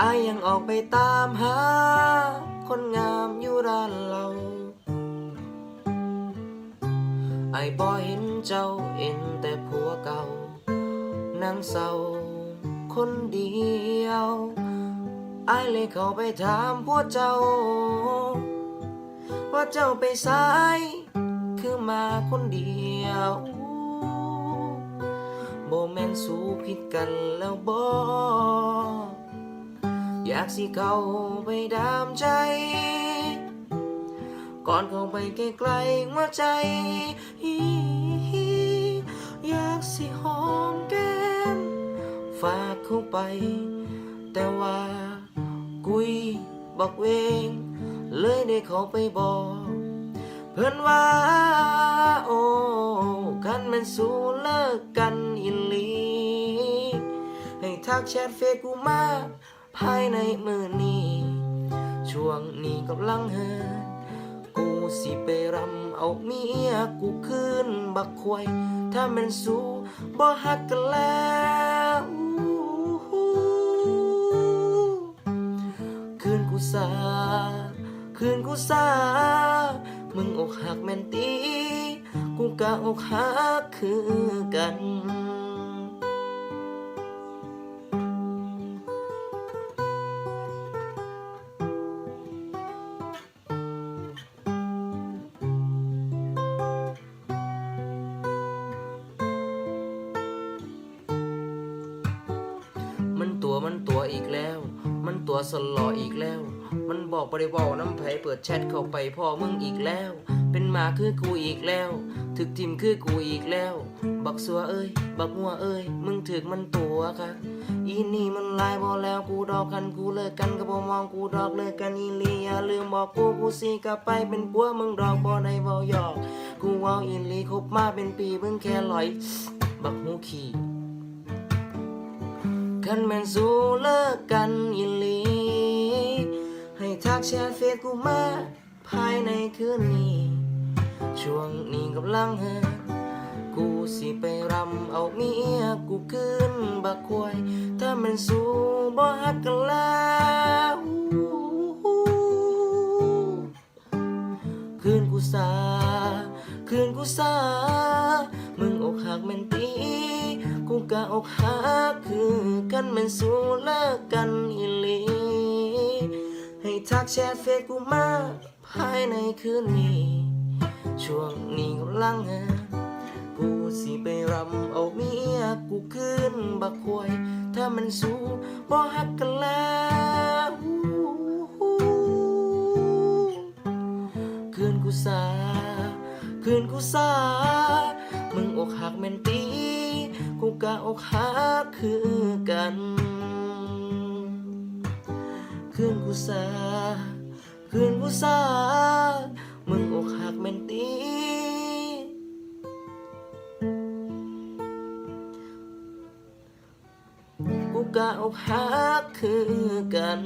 อายยังออกไปตามหา คนงามอยู่ร้านเราไอ้บ่เห็นเจ้าเห็นแต่ผัวเก่านั่งเศร้าคนเดียวอายเลยเข้าไปถามพวเจ้า ว่าเจ้าไปสายคือมาคนเดียวโบแมนสู้ผิดกันแล้วบ อยากสิเข้าไปดามใจ ก่อนเข้าไปใกล้ๆหัวใจ อยากสิหอมแก้มฝากเข้าไป แต่ว่ากุยบอกเวง เลยได้เขาไปบอก เพื่อนว่าโอ้คันมันสู้เลิกกันอินลี ให้ทักแชทเฟซกูมา ภายในมือนี้ ช่วงนี้กำลังเฮินกูสิไปรำเอาเมียกูคืนบักควย ถ้าแมันสู้บ่ฮักกันแล้วคืนกูสาคืนกูสามึงอกหักแม่นตีกูกะอกหักคือกัน แล้ว มันตัวสลออีกแล้ว มันบอกบริวาน้ำไผเปิดแชทเข้าไปพ่อมึงอีกแล้ว เป็นหมาคือกูอีกแล้ว ถึกทิมคือกูอีกแล้ว บักสัวเอ้ย บักหัวเอ้ย มึงถึกมันตัวค่ะอีนี่มันลายบอแล้วกูดอกกันกูเลิกกันก็บอมองกูดอกเลิกกันอีลีอย่าลืมบอกกูกูสิกลับไปเป็นปัวมึงดอกบอได้บอหยอก กูเว่าอีลีคบมาเป็นปีมึงแค่ลอย บักหูขี่ คันแม่นสู้เลิกกันอีหลี ให้ทักแชทเฟซกูมาภายในคืนนี้ ช่วงนี้กำลังเฮกูสิไปรำเอาเมียกูคืนบักควย ถ้าแมันสู้บ่ฮักกันแล้วคืนกูสาคืนกูสามึงอกหักแม่นตี กูกะอกหักคือกันม่นสู้เลิกกันอีหลี ให้ทักแชทเฟซกูมาภายในคืนนี้ ช่วงนี้กำลังหากูสิไปรำเอาเมียกูคืนบักควย ถ้ามันสู้บ่ฮักกันแล้วคืนกูสา คืนกูสามึงอกหักแม่นตี กูกะอกหักคือกัน คืนกูสาคืนกูสามึงอกหักแม่นตีกูกะอกหักคือกัน